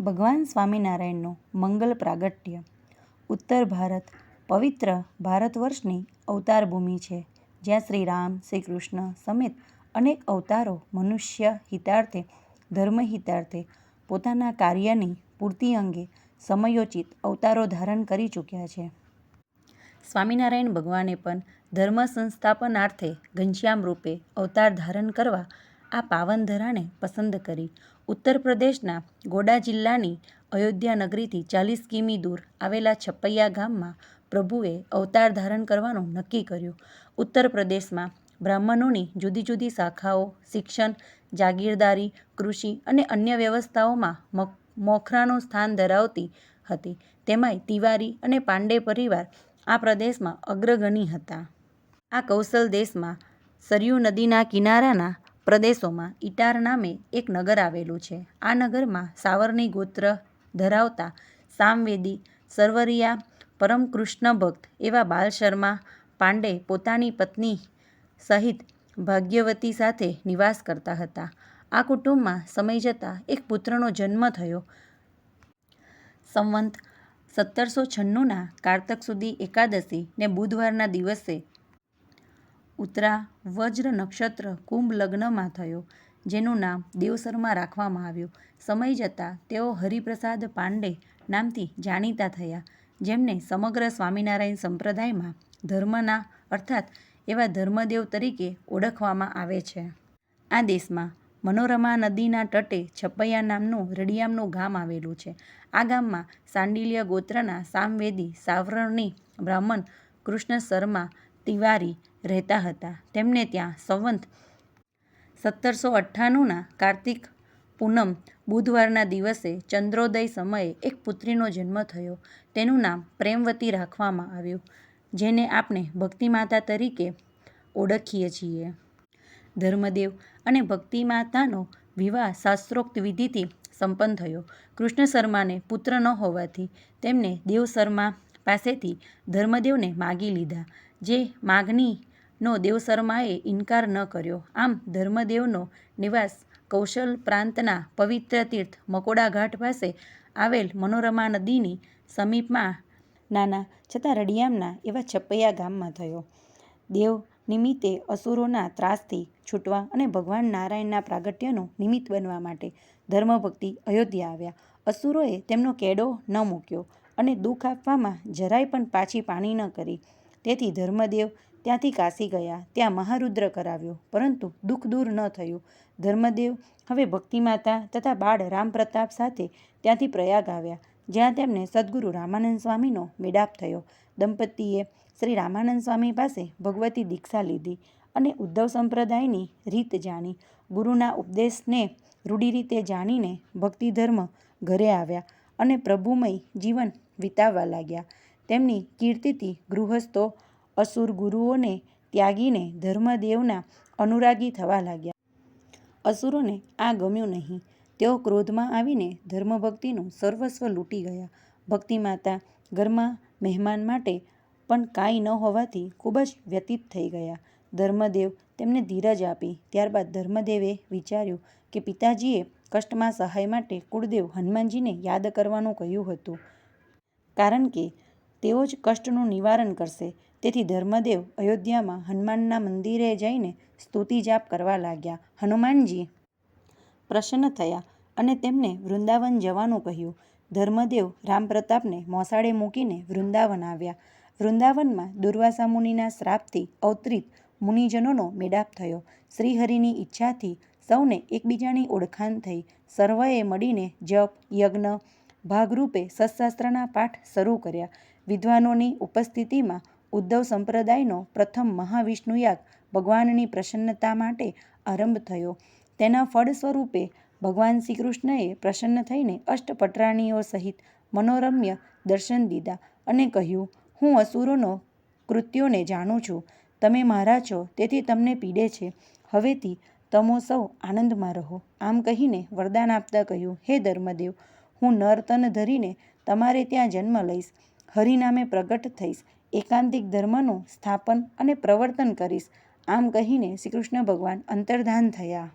ભગવાન સ્વામિનારાયણનું મંગલ પ્રાગટ્ય. ઉત્તર ભારત, પવિત્ર ભારત વર્ષની અવતાર ભૂમિ છે, જ્યાં શ્રી રામ, શ્રી કૃષ્ણ સમેત અનેક અવતારો મનુષ્ય હિતાર્થે, ધર્મ હિતાર્થે પોતાના કાર્યની પૂર્તિ અંગે સમયોચિત અવતારો ધારણ કરી ચૂક્યા છે. સ્વામિનારાયણ ભગવાને પણ ધર્મ સંસ્થાપનાર્થે ઘનશ્યામ રૂપે અવતાર ધારણ કરવા આ પાવન ધરાને પસંદ કરી. ઉત્તર પ્રદેશના ગોડા જિલ્લાની અયોધ્યા નગરીથી ચાલીસ કિમી દૂર આવેલા છપૈયા ગામમાં પ્રભુએ અવતાર ધારણ કરવાનું નક્કી કર્યું. ઉત્તર પ્રદેશમાં બ્રાહ્મણોની જુદી જુદી શાખાઓ, શિક્ષણ, જાગીરદારી, કૃષિ અને અન્ય વ્યવસ્થાઓમાં મોખરાનું સ્થાન ધરાવતી હતી. તેમાંય તિવારી અને પાંડે પરિવાર આ પ્રદેશમાં અગ્રગણી હતા. આ કૌશલ દેશમાં સરયુ નદીના કિનારાના પ્રદેશોમાં ઇટાર નામે એક નગર આવેલું છે. આ નગરમાં સાવરની ગોત્ર ધરાવતા સામવેદી, સરવરિયા પરમ કૃષ્ણ ભક્ત એવા બાલ શર્મા પાંડે પોતાની પત્ની સહિત ભાગ્યવતી સાથે નિવાસ કરતા હતા. આ કુટુંબમાં સમય જતાં એક પુત્રનો જન્મ થયો. સંવંત સત્તરસો છન્નુંના કારતક સુધી એકાદશી ને બુધવારના દિવસે ઉત્તરા વજ્ર નક્ષત્ર કુંભ લગ્નમાં થયો, જેનું નામ દેવસરમાં રાખવામાં આવ્યું. સમય જતાં તેઓ હરિપ્રસાદ પાંડે નામથી જાણીતા થયા, જેમને સમગ્ર સ્વામિનારાયણ સંપ્રદાયમાં ધર્મના, અર્થાત એવા ધર્મદેવ તરીકે ઓળખવામાં આવે છે. આ દેશમાં મનોરમા નદીના તટે છપૈયા નામનું રડિયામનું ગામ આવેલું છે. આ ગામમાં સાંડિલ્ય ગોત્રના સામવેદી સાવરણી બ્રાહ્મણ કૃષ્ણ શર્મા તિવારી રહેતા હતા. તેમને ત્યાં સંવંત સત્તરસો અઠ્ઠાણુંના કાર્તિક પૂનમ બુધવારના દિવસે ચંદ્રોદય સમયે એક પુત્રીનો જન્મ થયો. તેનું નામ પ્રેમવતી રાખવામાં આવ્યું, જેને આપણે ભક્તિમાતા તરીકે ઓળખીએ છીએ. ધર્મદેવ અને ભક્તિમાતાનો વિવાહ શાસ્ત્રોક્ત વિધિથી સંપન્ન થયો. કૃષ્ણ શર્માને પુત્ર ન હોવાથી તેમને દેવ દેવશર્મા પાસેથી ધર્મદેવને માગી લીધા. જે માગણીનો દેવશર્માએ ઇનકાર ન કર્યો. આમ ધર્મદેવનો નિવાસ કૌશલ પ્રાંતના પવિત્ર તીર્થ મકોડા ઘાટ પાસે આવેલ મનોરમા નદીની સમીપમાં નાના છતાં રડિયામના એવા છપૈયા ગામમાં થયો. દેવ નિમિત્તે અસુરોના ત્રાસથી છૂટવા અને ભગવાન નારાયણના પ્રાગટ્યનું નિમિત્ત બનવા માટે ધર્મભક્તિ અયોધ્યા આવ્યા. અસુરોએ તેમનો કેડો ન મૂક્યો. અને દુઃખ આપવામાં જરાય પણ પાછી પાણી ન કરી. તેથી ધર્મદેવ ત્યાંથી કાશી ગયા. ત્યાં મહારુદ્ર કરાવ્યો. પરંતુ દુઃખ દૂર ન થયું. ધર્મદેવ હવે ભક્તિમાતા તથા બાળ રામપ્રતાપ સાથે ત્યાંથી પ્રયાગ આવ્યા, જ્યાં તેમને સદગુરુ રામાનંદ સ્વામીનો મેળાપ થયો. દંપતીએ શ્રી રામાનંદ સ્વામી પાસે ભગવતી દીક્ષા લીધી અને ઉદ્ધવ સંપ્રદાયની રીત જાણી. ગુરુના ઉપદેશને રૂઢી રીતે જાણીને ભક્તિ ધર્મ ઘરે આવ્યા અને પ્રભુમય જીવન વિતાવવા લાગ્યા. તેમની કીર્તિથી ગૃહસ્થો અસુર ગુરુઓને ત્યાગીને ધર્મદેવના અનુરાગી થવા લાગ્યા. અસુરોને આ ગમ્યું નહીં. તેઓ ક્રોધમાં આવીને ધર્મભક્તિનું સર્વસ્વ લૂંટી ગયા. ભક્તિમાતા ઘરમાં મહેમાન માટે પણ કાંઈ ન હોવાથી ખૂબ જ વ્યતીત થઈ ગયા. ધર્મદેવ તેમને ધીરજ આપી. ત્યારબાદ ધર્મદેવે વિચાર્યું કે પિતાજીએ કષ્ટમાં સહાય માટે કુળદેવ હનુમાનજીને યાદ કરવાનું કહ્યું હતું. કારણ કે તેઓ જ કષ્ટનું નિવારણ કરશે. તેથી ધર્મદેવ અયોધ્યામાં હનુમાનના મંદિરે જઈને સ્તુતિ જાપ કરવા લાગ્યા. હનુમાનજી પ્રસન્ન થયા અને તેમને વૃંદાવન જવાનું કહ્યું. ધર્મદેવ રામપ્રતાપને મોસાળે મૂકીને વૃંદાવન આવ્યા. વૃંદાવનમાં દુર્વાસા મુનિના શ્રાપથી અવતરિત મુનિજનોનો મેળાપ થયો. શ્રીહરિની ઈચ્છાથી સૌને એકબીજાની ઓળખાણ થઈ. સર્વએ મળીને જપ, યજ્ઞ ભાગરૂપે સત્શાસ્ત્રના પાઠ શરૂ કર્યા. વિદ્વાનોની ઉપસ્થિતિમાં ઉદ્ધવ સંપ્રદાયનો પ્રથમ મહાવિષ્ણુ યાગ ભગવાનની પ્રસન્નતા માટે આરંભ થયો. તેના ફળ સ્વરૂપે ભગવાન શ્રીકૃષ્ણએ પ્રસન્ન થઈને અષ્ટપટરાણીઓ સહિત મનોરમ્ય દર્શન દીધા અને કહ્યું, હું અસુરોનો કૃત્યોને જાણું છું. તમે મારા છો, તેથી તમને પીડે છે. હવેથી તમો સૌ આનંદમાં રહો. આમ કહીને વરદાન આપતા કહ્યું, હે ધર્મદેવ હું નરતન ધરીને તમારે ત્યાં જન્મ લઈશ હરિનામે પ્રગટ થઈશ એકાંતિક ધર્મનું સ્થાપન અને પ્રવર્તન કરીશ આમ કહીને શ્રીકૃષ્ણ ભગવાન અંતર્ધાન થયા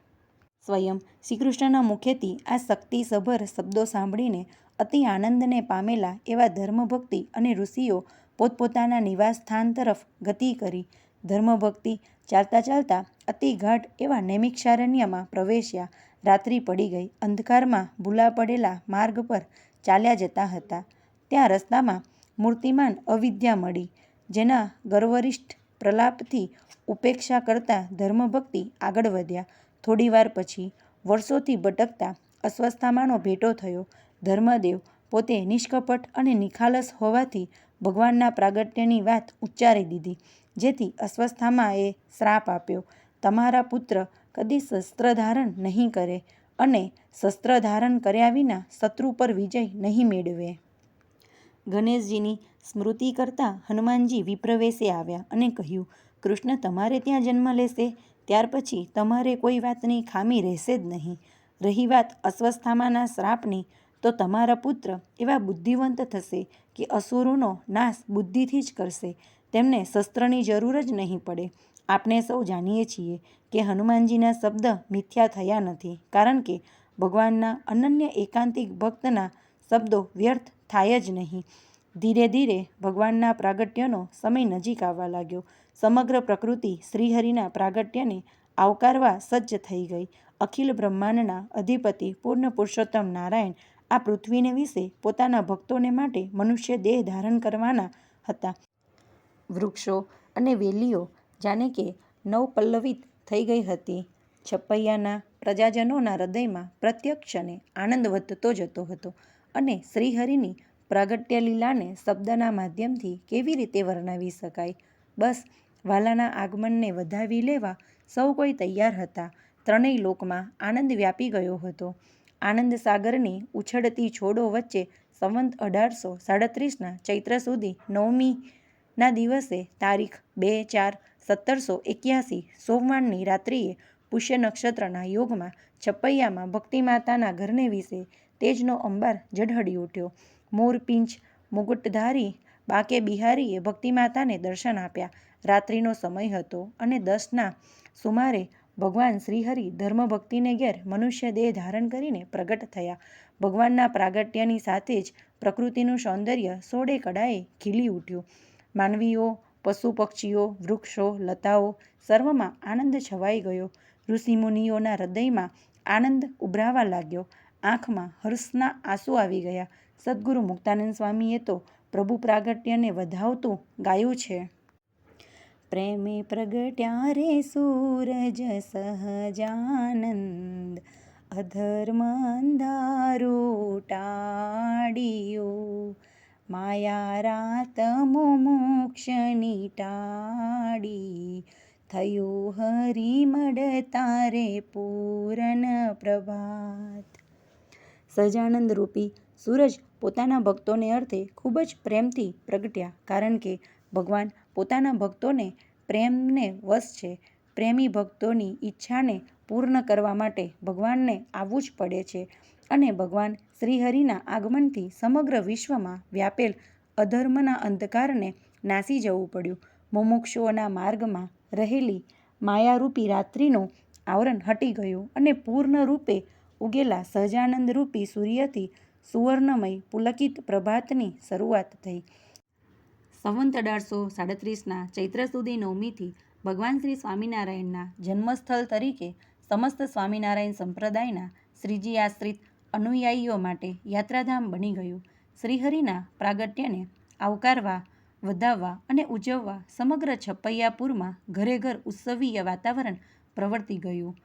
સ્વયં શ્રીકૃષ્ણના મુખેથી આ શક્તિસભર શબ્દો સાંભળીને અતિ આનંદને પામેલા એવા ધર્મભક્તિ અને ઋષિઓ પોતપોતાના નિવાસ સ્થાન તરફ ગતિ કરી. ધર્મભક્તિ ચાલતા ચાલતા અતિ ગાઢ એવા નૈમિક્ષારણ્યમાં પ્રવેશ્યા. રાત્રિ પડી ગઈ. અંધકારમાં ભૂલા પડેલા માર્ગ પર ચાલ્યા જતા હતા. ત્યાં રસ્તામાં મૂર્તિમાન અવિદ્યા મળી. જેના ગર્વરિષ્ઠ પ્રલાપથી ઉપેક્ષા કરતા ધર્મભક્તિ આગળ વધ્યા. થોડીવાર પછી વર્ષોથી ભટકતા અસ્વસ્થામાંનો ભેટો થયો. ધર્મદેવ પોતે નિષ્કપટ અને નિખાલસ હોવાથી ભગવાનના પ્રાગટ્યની વાત ઉચ્ચારી દીધી. જેથી અસ્વસ્થામાં એ શ્રાપ આપ્યો, તમારા પુત્ર કદી શસ્ત્રધારણ નહીં કરે અને શસ્ત્ર ધારણ કર્યા વિના શત્રુ પર વિજય નહીં મેળવે. ગણેશજીની સ્મૃતિ કરતાં હનુમાનજી વિપ્રવેશે આવ્યા અને કહ્યું, કૃષ્ણ તમારે ત્યાં જન્મ લેશે ત્યાર પછી તમારે કોઈ વાતની ખામી રહેશે જ નહીં. રહી વાત અસ્વસ્થામાના શ્રાપની તો તમારા પુત્ર એવા બુદ્ધિવંત થશે કે અસુરોનો નાશ બુદ્ધિથી જ કરશે. તેમને શસ્ત્રની જરૂર જ નહીં પડે. આપણે સૌ જાણીએ છીએ કે હનુમાનજીના શબ્દ મિથ્યા થયા નથી, કારણ કે ભગવાનના અનન્ય એકાંતિક ભક્તના શબ્દો વ્યર્થ થાય જ નહીં. ધીરે ધીરે ભગવાનના પ્રાગટ્યનો સમય નજીક આવવા લાગ્યો. સમગ્ર પ્રકૃતિ શ્રીહરિના પ્રાગટ્યને આવકારવા સજ્જ થઈ ગઈ. અખિલ બ્રહ્માંડના અધિપતિ પૂર્ણ પુરુષોત્તમ નારાયણ આ પૃથ્વીને વિશે પોતાના ભક્તોને માટે મનુષ્ય દેહ ધારણ કરવાના હતા. વૃક્ષો અને વેલીઓ, જાણે કે નવપલ્લવિત થઈ ગઈ હતી. છપૈયાના પ્રજાજનોના હૃદયમાં પ્રત્યક્ષને આનંદ વધતો જતો હતો અને શ્રીહરિની પ્રાગટ્યલીલાને શબ્દના માધ્યમથી કેવી રીતે વર્ણવી શકાય? બસ, વ્હાલાના આગમનને વધાવી લેવા સૌ કોઈ તૈયાર હતા. ત્રણેય લોકમાં આનંદ વ્યાપી ગયો હતો. આનંદસાગરની ઉછળતી છોડો વચ્ચે સંવંત અઢારસો સાડત્રીસના ચૈત્ર સુદી નવમીના દિવસે તારીખ બે ચાર સત્તરસો એક્યાસી સોમવારની રાત્રિએ પુષ્ય નક્ષત્રના યોગમાં છપૈયામાં ભક્તિમાતાના ઘરને વિશે તેજનો અંબાર ઝળહળી ઉઠ્યો. મોરપીંછ મુગટધારી બાંકે બિહારીએ ભક્તિમાતાને દર્શન આપ્યા. રાત્રિનો સમય હતો અને દસના સુમારે ભગવાન શ્રીહરિ ધર્મભક્તિને ઘેર મનુષ્ય દેહ ધારણ કરીને પ્રગટ થયા. ભગવાનના પ્રાગટ્યની સાથે જ પ્રકૃતિનું સૌંદર્ય સોળે કડાએ ખીલી ઉઠ્યું. માનવીઓ, પશુ-પક્ષીઓ, વૃક્ષો, લતાઓ સર્વમાં આનંદ છવાઈ ગયો. ઋષિમુનિઓના હૃદયમાં આનંદ ઉભરાવા લાગ્યો. આંખમાં હર્ષના આંસુ આવી ગયા. સદ્ગુરુ મુક્તાનંદ સ્વામીએ તો પ્રભુ પ્રાગટ્યને વધાવતું ગાયું છે. પ્રેમે પ્રગટ્યા રે સૂરજ સહજાનંદ અધર્મ અંધારું ટાળ્યું. માયા રાત મોક્ષની ટાળી. થયું હરિ મળતા રે પૂરણ પ્રભાત. સહજાનંદરૂપી સૂરજ પોતાના ભક્તોને અર્થે ખૂબ જ પ્રેમથી પ્રગટ્યા, કારણ કે ભગવાન પોતાના ભક્તોને પ્રેમને વશ છે. પ્રેમી ભક્તોની ઈચ્છાને પૂર્ણ કરવા માટે ભગવાનને આવવું જ પડે છે અને ભગવાન શ્રીહરિના આગમનથી સમગ્ર વિશ્વમાં વ્યાપેલ અધર્મના અંધકારને નાસી જવું પડ્યું. મુમુક્ષુઓના માર્ગમાં રહેલી માયારૂપી રાત્રિનું આવરણ હટી ગયું અને પૂર્ણરૂપે ઉગેલા સહજાનંદરૂપી સૂર્યથી સુવર્ણમય પુલકિત પ્રભાતની શરૂઆત થઈ. સંવંત અઢારસો સાડત્રીસના ચૈત્ર સુધી નવમીથી ભગવાન શ્રી સ્વામિનારાયણના જન્મસ્થળ તરીકે સમસ્ત સ્વામિનારાયણ સંપ્રદાયના શ્રીજી આશ્રિત અનુયાયીઓ માટે યાત્રાધામ બની ગયું. શ્રીહરિના પ્રાગટ્યને આવકારવા, વધાવવા અને ઉજવવા સમગ્ર છપૈયાપુરમાં ઘરે ઘર ઉત્સવીય વાતાવરણ પ્રવર્તી ગયું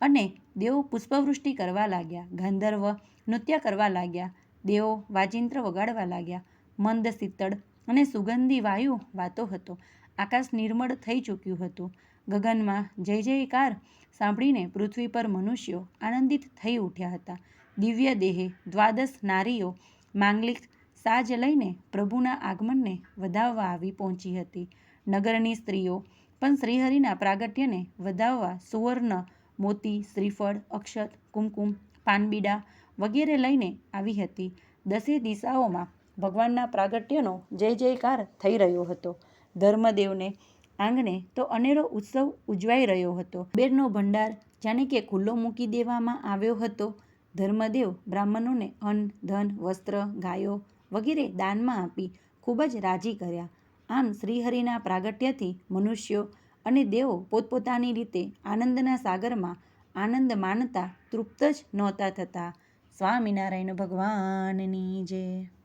અને દેવો પુષ્પવૃષ્ટિ કરવા લાગ્યા, ગાંધર્વ નૃત્ય કરવા લાગ્યા, દેવો વાજિંત્ર વગાડવા લાગ્યા. મંદ શીતળ અને સુગંધી વાયુ વાતો હતો. આકાશ નિર્મળ થઈ ચૂક્યું હતું. ગગનમાં જય જયકાર સાંભળીને પૃથ્વી પર મનુષ્યો આનંદિત થઈ ઉઠ્યા હતા. દિવ્ય દેહે દ્વાદશ નારીઓ માંગલિક સાજ લઈને પ્રભુના આગમનને વધાવવા આવી પહોંચી હતી. નગરની સ્ત્રીઓ પણ શ્રીહરિના પ્રાગટ્યને વધાવવા સુવર્ણ, મોતી, શ્રીફળ, અક્ષત, કુમકુમ, પાનબીડા વગેરે લઈને આવી હતી. દસે દિશાઓમાં ભગવાનના પ્રાગટ્યનો જય જયકાર થઈ રહ્યો હતો. ધર્મદેવને આંગણે તો અનેરો ઉત્સવ ઉજવાઈ રહ્યો હતો. બેરનો ભંડાર જાણે કે ખુલ્લો મૂકી દેવામાં આવ્યો હતો ધર્મદેવ બ્રાહ્મણોને અન્ન, ધન, વસ્ત્ર, ગાયો વગેરે દાનમાં આપી ખૂબ જ રાજી કર્યા. આમ શ્રીહરિના પ્રાગટ્યથી મનુષ્યો અને દેવો પોતપોતાની રીતે આનંદના સાગરમાં આનંદ માનતા તૃપ્ત જ નહોતા થતા. સ્વામિનારાયણ ભગવાનની જય.